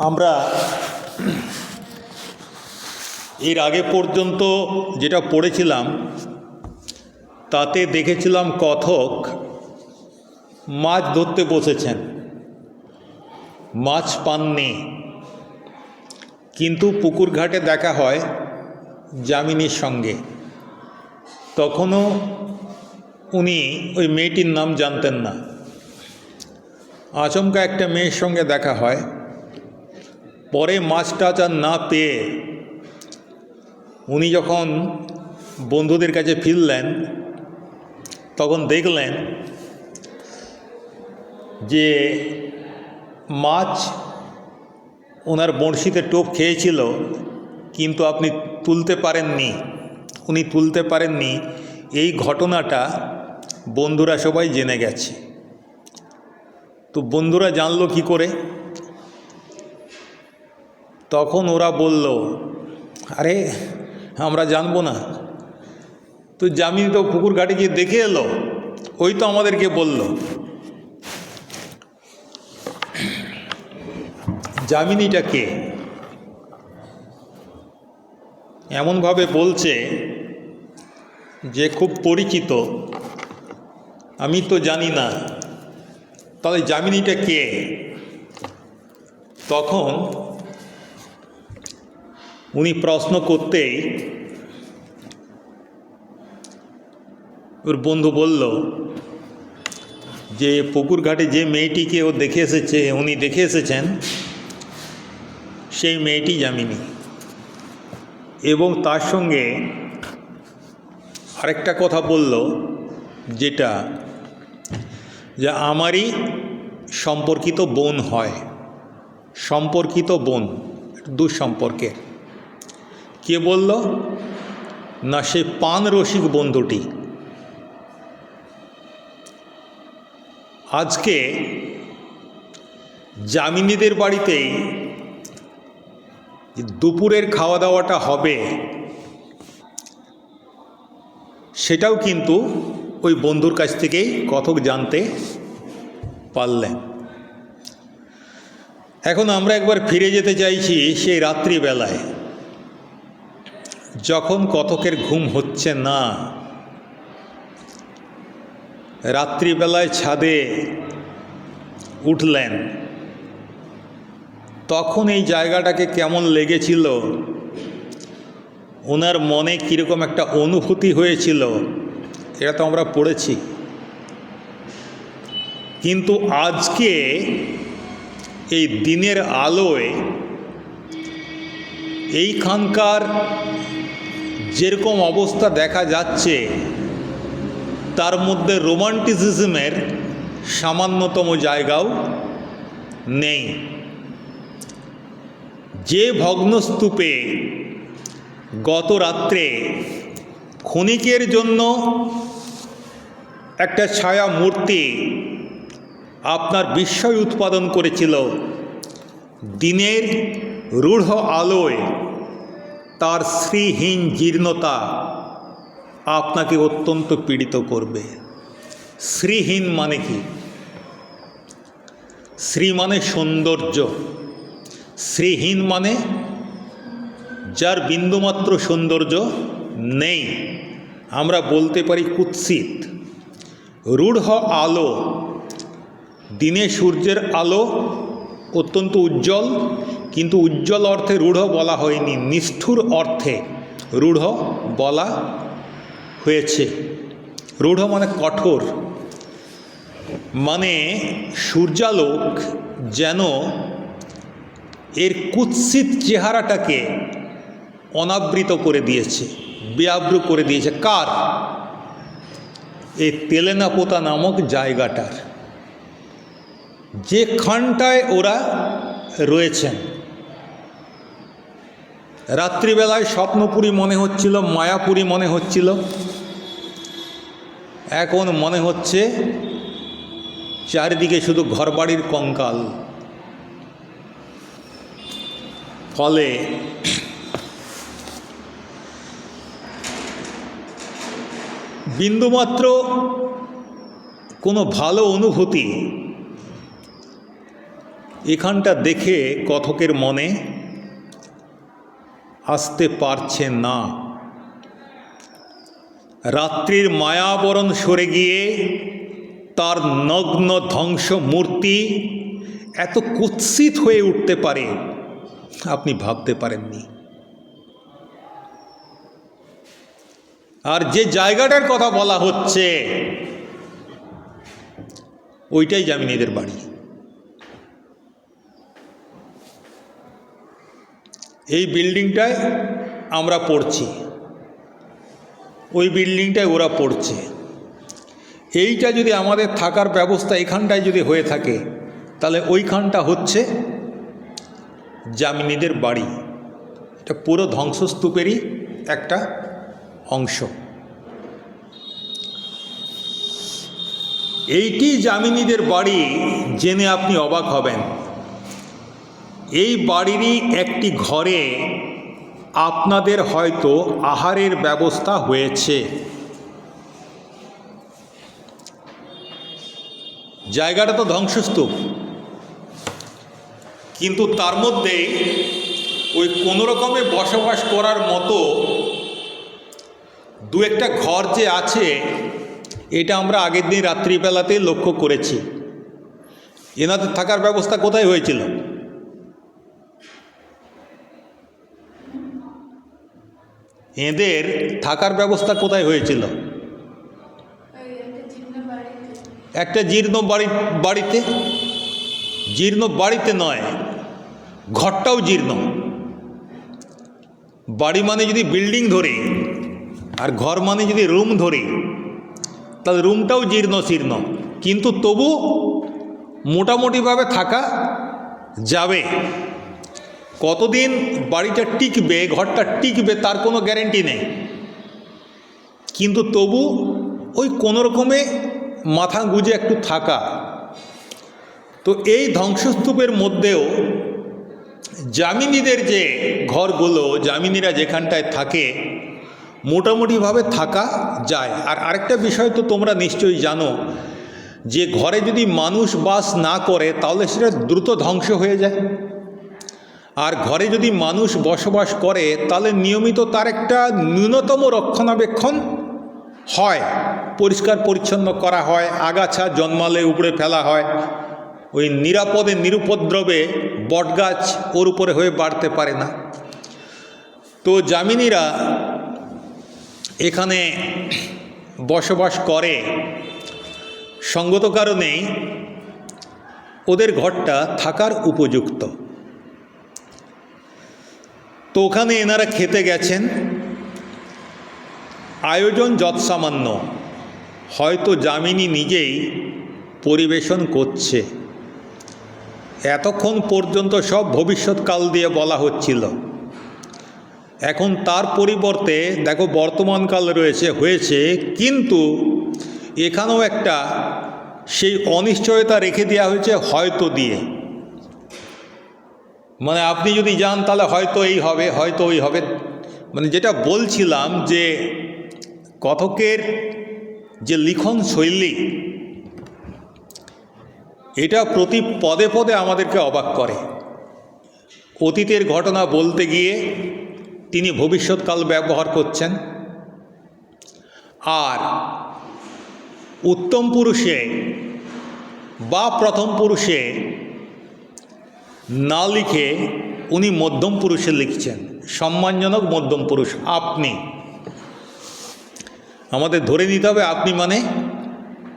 আমরা এর আগে পর্যন্ত যেটা পড়েছিলাম, তাতে দেখেছিলাম কথক মাছ ধরতে বসেছেন। মাছ পাননি। কিন্তু পুকুর ঘাটে দেখা হয় যামিনীর সঙ্গে। তখনও উনি ওই মেয়েটির নাম জানতেন না। আচমকা একটা মেয়ের সঙ্গে দেখা হয়। পরে মাছ টাছ আর না পেয়ে উনি যখন বন্ধুদের কাছে ফিরলেন, তখন দেখলেন যে মাছ ওনার বড়শিতে টোপ খেয়েছিল, কিন্তু আপনি তুলতে পারেননি, উনি তুলতে পারেননি। এই ঘটনাটা বন্ধুরা সবাই জেনে গেছে। তো বন্ধুরা জানলো কি করে? তখন ওরা বলল, আরে, আমরা জানব না। তো জামিনী তো পুকুর ঘাটে গিয়ে দেখে এলো। ওই তো আমাদেরকে বলল, জামিনীটা কে? এমনভাবে বলছে যে খুব পরিচিত। আমি তো জানি না। তাহলে জামিনীটা কে? তখন উনি প্রশ্ন করতেই ওর বন্ধু বলল যে পুকুর ঘাটে যে মেয়েটিকে ও দেখে এসেছে, উনি দেখে এসেছেন, সেই মেয়েটি জামিনী এবং তার সঙ্গে আরেকটা কথা বলল, যেটা যে আমারই সম্পর্কিত বোন হয়, সম্পর্কিত বোন, দুঃসম্পর্কের। কে বলল? না সে পান রসিক বন্ধুটি। আজকে জামিনীদের বাড়িতেই দুপুরের খাওয়া দাওয়াটা হবে। সেটাও কিন্তু ওই বন্ধুর কাছ থেকেই কথক জানতে পারলেন। এখন আমরা একবার ফিরে যেতে চাইছি সেই রাত্রিবেলায়। যখন কথকের ঘুম হচ্ছে না, রাত্রিবেলায় ছাদে উঠলেন। তখন এই জায়গাটাকে কেমন লেগেছিল? ওনার মনে কীরকম একটা অনুভূতি হয়েছিল? এটা তো আমরা পড়েছি। কিন্তু আজকে এই দিনের আলোয় এইখানকার যেরকম অবস্থা দেখা যাচ্ছে, তার মধ্যে রোমান্টিসিজমের সামান্যতম জায়গাও নেই। যে ভগ্নস্তূপে গত রাত্রে ক্ষণিকের জন্য একটা ছায়া মূর্তি আপনার বিস্ময় উৎপাদন করেছিল, দিনের রূঢ় আলোয় তার শ্রীহীন জীর্ণতা আপনাকে অত্যন্ত পীড়িত করবে। শ্রীহীন মানে কি? শ্রী মানে সৌন্দর্য। শ্রীহীন মানে যার বিন্দুমাত্র সৌন্দর্য নেই। আমরা বলতে পারি কুৎসিত। রূঢ় আলো, দিনে সূর্যের আলো অত্যন্ত উজ্জ্বল কিন্তু উজ্জ্বল অর্থে রূঢ় বলা হয়নি, নিষ্ঠুর অর্থে রূঢ় বলা হয়েছে। রূঢ় মানে কঠোর। মানে সূর্যালোক যেন এর কুৎসিত চেহারাটাকে অনাবৃত করে দিয়েছে বেআব্রু করে দিয়েছে। কার? এই তেলেনাপোতা নামক জায়গাটার। যেখানটায় ওরা রয়েছেন। রাত্রিবেলায় স্বপ্নপুরী মনে হচ্ছিল, মায়াপুরী মনে হচ্ছিল। এখন মনে হচ্ছে চারিদিকে শুধু ঘরবাড়ির কঙ্কাল। ফলে বিন্দুমাত্র কোনো ভালো অনুভূতি এখানটা দেখে কথকের মনে আসতে পারছে না। রাত্রির মায়াবরণ সরে গিয়ে তার নগ্ন ধ্বংস মূর্তি এত কুৎসিত হয়ে উঠতে পারে, আপনি ভাবতে পারেননি। আর যে জায়গাটার কথা বলা হচ্ছে, ওইটাই জামিনীদের বাড়ি। এই বিল্ডিংটায় আমরা পড়ছি। ওই বিল্ডিংটায় ওরা পড়ছে। এইটা যদি আমাদের থাকার ব্যবস্থা এখানটায় যদি হয়ে থাকে, তাহলে ওইখানটা হচ্ছে জামিনীদের বাড়ি। এটা পুরো ধ্বংসস্তূপেরই একটা অংশ। এইটি জামিনীদের বাড়ি, জেনে আপনি অবাক হবেন। এই বাড়িরই একটি ঘরে আপনাদের হয়তো আহারের ব্যবস্থা হয়েছে। জায়গাটা তো ধ্বংসস্তূপ। কিন্তু তার মধ্যে ওই কোনো রকমে বসবাস করার মতো দু একটা ঘর যে আছে, এটা আমরা আগের দিন রাত্রিবেলাতেই লক্ষ্য করেছি। এনাদের থাকার ব্যবস্থা কোথায় হয়েছিল? এদের থাকার ব্যবস্থা কোথায় হয়েছিল? একটা জীর্ণ বাড়ি, বাড়িতে? জীর্ণ বাড়িতে নয়, ঘরটাও জীর্ণ। বাড়ি মানে যদি বিল্ডিং ধরে, আর ঘর মানে যদি রুম ধরে, তাহলে রুমটাও জীর্ণ শীর্ণ। কিন্তু তবু মোটামুটিভাবে থাকা যাবে। কতদিন বাড়িটা টিকবে, ঘরটা টিকবে তার কোনো গ্যারেন্টি নেই। কিন্তু তবু ওই কোনো রকমে মাথা গুঁজে একটু থাকা। তো এই ধ্বংসস্তূপের মধ্যেও জামিনীদের যে ঘরগুলো জামিনীরা যেখানটায় থাকে, মোটামুটিভাবে থাকা যায়। আর আরেকটা বিষয় তো তোমরা নিশ্চয়ই জানো, যে ঘরে যদি মানুষ বাস না করে, তাহলে সেটা দ্রুত ধ্বংস হয়ে যায়। আর ঘরে যদি মানুষ বসবাস করে, তাহলে নিয়মিত তার একটা ন্যূনতম রক্ষণাবেক্ষণ হয়। পরিষ্কার পরিচ্ছন্ন করা হয়, আগাছা জন্মালে উপড়ে ফেলা হয়। ওই নিরাপদে নিরুপদ্রবে বটগাছ ওর উপরে হয়ে বাড়তে পারে না। তো জামিনীরা এখানে বসবাস করে। সঙ্গত কারণেই ওদের ঘরটা থাকার উপযুক্ত। তো ওখানে এনারা খেতে গেছেন। আয়োজন যৎসামান্য। হয়তো জামিনী নিজেই পরিবেশন করছে। এতক্ষণ পর্যন্ত সব ভবিষ্যৎকাল দিয়ে বলা হচ্ছিল। এখন তার পরিবর্তে দেখো বর্তমানকাল রয়েছে, হয়েছে, কিন্তু এখানেও একটা সেই অনিশ্চয়তা রেখে দেওয়া হয়েছে হয়তো দিয়ে। মানে আপনি যদি যান, তাহলে হয়তো এই হবে, হয়তো ওই হবে। মানে যেটা বলছিলাম যে কথকের যে লিখন শৈলী, এটা প্রতি পদে পদে আমাদেরকে অবাক করে। অতীতের ঘটনা বলতে গিয়ে তিনি ভবিষ্যৎকাল ব্যবহার করছেন। আর উত্তম পুরুষে বা প্রথম পুরুষে না লিখে উনি মধ্যম পুরুষে লিখছেন। সম্মানজনক মধ্যম পুরুষ, আপনি। আমাদের ধরে নিতে হবে, আপনি মানে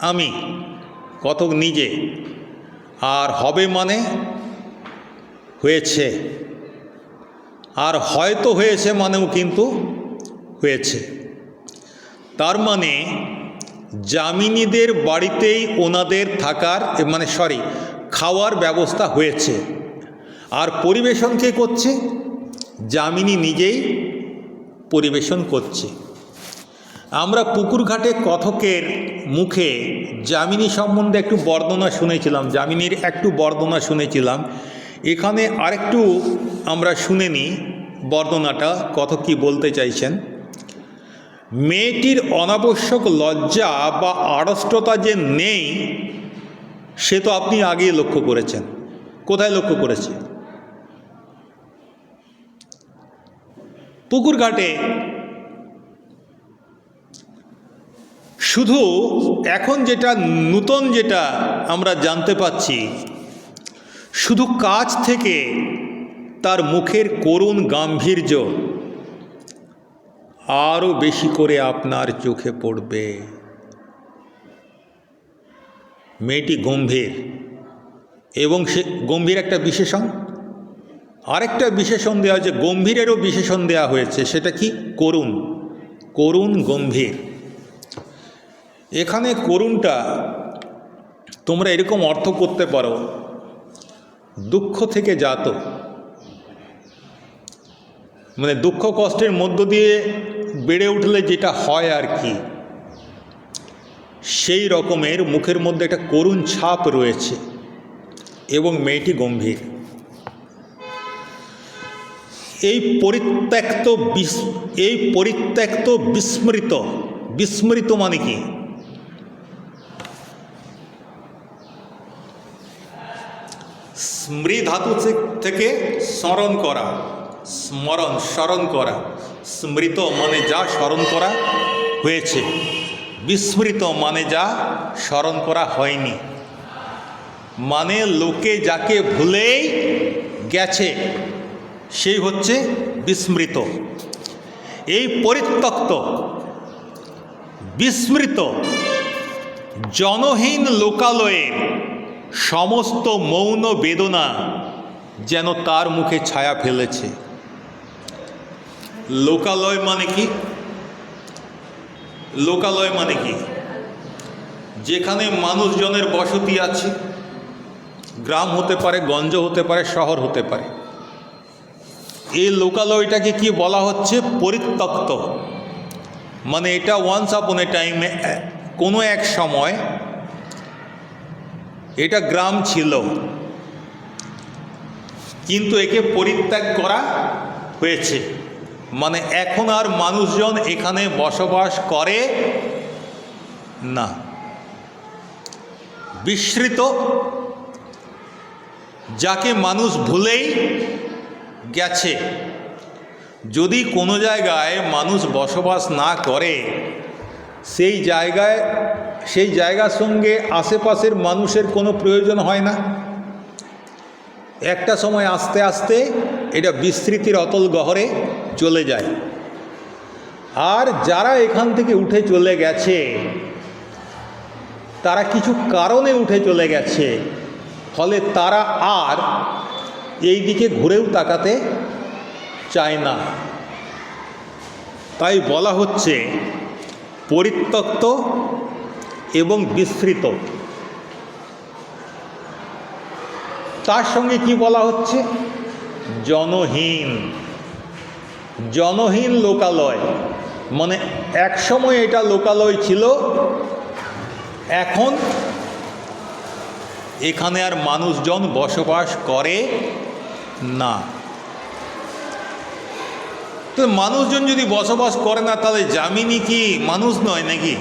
আমি, কতক নিজে। আর হবে মানে হয়েছে। আর হয়তো হয়েছে মানেও কিন্তু হয়েছে। তার মানে জামিনীদের বাড়িতেই ওনাদের থাকার মানে সরি, খাওয়ার ব্যবস্থা হয়েছে। আর পরিবেশন কে করছে? জামিনী নিজেই পরিবেশন করছে। আমরা পুকুরঘাটে কথকের মুখে জামিনী সম্বন্ধে একটু বর্ণনা শুনেছিলাম জামিনীর একটু বর্ণনা শুনেছিলাম। এখানে আরেকটু আমরা শুনে নিই বর্ণনাটা, কথক কী বলতে চাইছেন? মেয়েটির অনাবশ্যক লজ্জা বা আড়ষ্টতা যে নেই, সে তো আপনি আগেই লক্ষ্য করেছেন। কোথায় লক্ষ্য করেছে? পুকুর ঘাটে শুধু এখন যেটা নূতন যেটা আমরা জানতে পাচ্ছি, শুধু কাছ থেকে তার মুখের করুণ গাম্ভীর্য আরও বেশি করে আপনার চোখে পড়বে। মেয়েটি গম্ভীর এবং সে গম্ভীর একটা বিশেষণ আরেকটা বিশেষণ দেওয়া হয়েছে, গম্ভীরেরও বিশেষণ দেওয়া হয়েছে, সেটা কি? করুণ। করুণ, গম্ভীর। এখানে করুণটা তোমরা এরকম অর্থ করতে পারো, দুঃখ থেকে জাত। মানে দুঃখ কষ্টের মধ্য দিয়ে বেড়ে উঠলে যেটা হয় আর কি, সেই রকমের মুখের মধ্যে একটা করুণ ছাপ রয়েছে, এবং মেয়েটি গম্ভীর। এই পরিত্যক্ত এই পরিত্যক্ত বিস্মৃত বিস্মৃত মানে কি? স্মৃ ধাতু থেকে স্মরণ করা, স্মরণ স্মরণ করা। স্মৃত মানে যা স্মরণ করা হয়েছে। বিস্মৃত মানে যা স্মরণ করা হয়নি। মানে লোকে যাকে ভুলেই গেছে। সেই হচ্ছে বিস্মৃত। এই পরিত্যক্ত, বিস্মৃত জনহীন লোকালয়ের সমস্ত মৌন বেদনা যেন তার মুখে ছায়া ফেলেছে। লোকালয় মানে কি? লোকালয় মানে কি? যেখানে মানুষজনের বসতি আছে, গ্রাম হতে পারে, গঞ্জ হতে পারে, শহর হতে পারে। এই লোকালয়টাকে কি বলা হচ্ছে? পরিত্যক্ত। মানে এটা ওয়ান্স আপন এ টাইমে কোনো এক সময় এটা গ্রাম ছিল। কিন্তু একে পরিত্যাগ করা হয়েছে। মানে এখন আর মানুষজন এখানে বসবাস করে না। বিস্মৃত, যাকে মানুষ ভুলেই গেছে। যদি কোনো জায়গায় মানুষ বসবাস না করে, সেই জায়গায়, সেই জায়গার সঙ্গে আশেপাশের মানুষের কোনো প্রয়োজন হয় না। একটা সময় আস্তে আস্তে এটা বিস্তৃতির অতল গহরে চলে যায়। আর যারা এখান থেকে উঠে চলে গেছে, তারা কিছু কারণে উঠে চলে গেছে, ফলে তারা আর এই দিকে ঘুরেও তাকাতে চায় না। তাই বলা হচ্ছে, পরিত্যক্ত এবং বিস্তৃত। তার সঙ্গে কি বলা হচ্ছে? জনহীন। জনহীন লোকালয়। মানে একসময় এটা লোকালয় ছিল, এখন এখানে আর মানুষজন বসবাস করে না। তো মানুষজন যদি বসবাস করে না তাহলে জামিনি কি মানুষ নয় নাকি?